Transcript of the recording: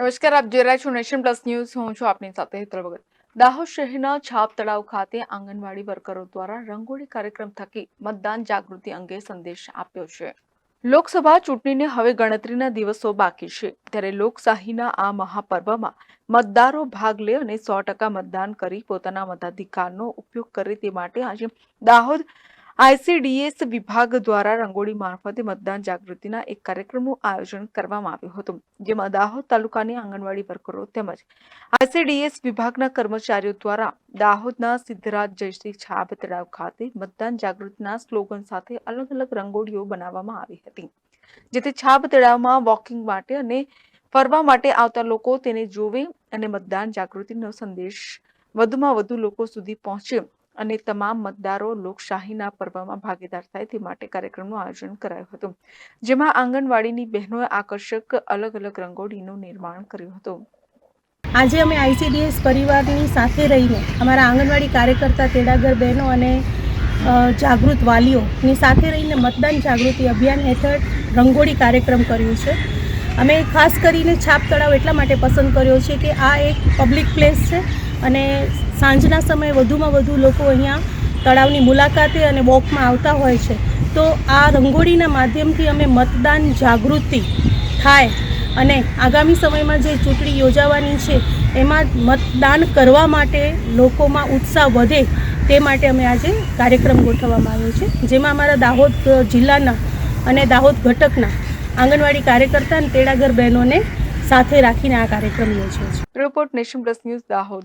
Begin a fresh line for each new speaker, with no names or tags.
નમસ્કાર, આપ જોઈ રહ્યા છો નેશન પ્લસ ન્યૂઝ. હું છું આપની સાથે હેતલ ભગત. દાહોદ શહેરના છાપ તળાવ ખાતે આંગણવાડી વર્કરો દ્વારા રંગોળી કાર્યક્રમ થકી મતદાન જાગૃતિ અંગે સંદેશ આપ્યો છે. લોકસભા ચૂંટણીને હવે ગણતરીના દિવસો બાકી છે. ત્યારે લોકશાહીના આ મહાપર્વમાં મતદારો ભાગ લે અને સો ટકા મતદાન કરી પોતાના મતાધિકારનો ઉપયોગ કરે તે માટે આજે દાહોદ આઈસીડીએસ વિભાગ દ્વારા રંગોળી મારફતે મતદાન જાગૃતિના એક કાર્યક્રમનું આયોજન કરવામાં આવ્યું હતું, જેમાં દાહોદ તાલુકાની આંગણવાડી વર્કરો તેમજ આઈસીડીએસ વિભાગના કર્મચારીઓ દ્વારા દાહોદના સિદ્ધરાજ જયશ્રી છાપ તળાવ ખાતે મતદાન જાગૃતિના સ્લોગન સાથે અલગ અલગ રંગોળીઓ બનાવવામાં આવી હતી, જેથી છાબ તળાવમાં વોકિંગ માટે અને ફરવા માટે આવતા લોકો તેને જોવે અને મતદાન જાગૃતિનો સંદેશ વધુમાં વધુ લોકો સુધી પહોંચે. અને તમામ મતદારો લોકશાહીના પર્વમાં ભાગીદાર થાય તે માટે કાર્યક્રમનું આયોજન કરાયું હતું. જેમાં આંગણવાડીની બહેનોએ આકર્ષક અલગ અલગ રંગોળીનું નિર્માણ કર્યું હતું.
આજે અમે આઈસીડીએસ પરિવારની સાથે રહીને અમારા આંગણવાડી કાર્યકર્તા, તેડાગર બહેનો અને જાગૃત વાલીઓની સાથે રહીને મતદાન જાગૃતિ અભિયાન હેઠળ રંગોળી કાર્યક્રમ કર્યું છે. અમે ખાસ કરીને છાપ તળાવ એટલા માટે પસંદ કર્યો છે કે આ એક પબ્લિક પ્લેસ છે. અને સાંજના સમયે વધુમાં વધુ લોકો અહીંયા તળાવની મુલાકાતે અને વોકમાં આવતા હોય છે. તો આ રંગોળીના માધ્યમથી અમે મતદાન જાગૃતિ થાય અને આગામી સમયમાં જે ચૂંટણી યોજાવાની છે, એમાં મતદાન કરવા માટે લોકોમાં ઉત્સાહ વધે તે માટે અમે આજે કાર્યક્રમ ગોઠવવામાં આવ્યો છે. જેમાં અમારા દાહોદ જિલ્લાના અને દાહોદ ઘટકના આંગણવાડી કાર્યકર્તા અને તેડાગર બહેનોને સાથે રાખીને આ કાર્યક્રમ યોજ્યો છે.
Report nation plus news Dahod.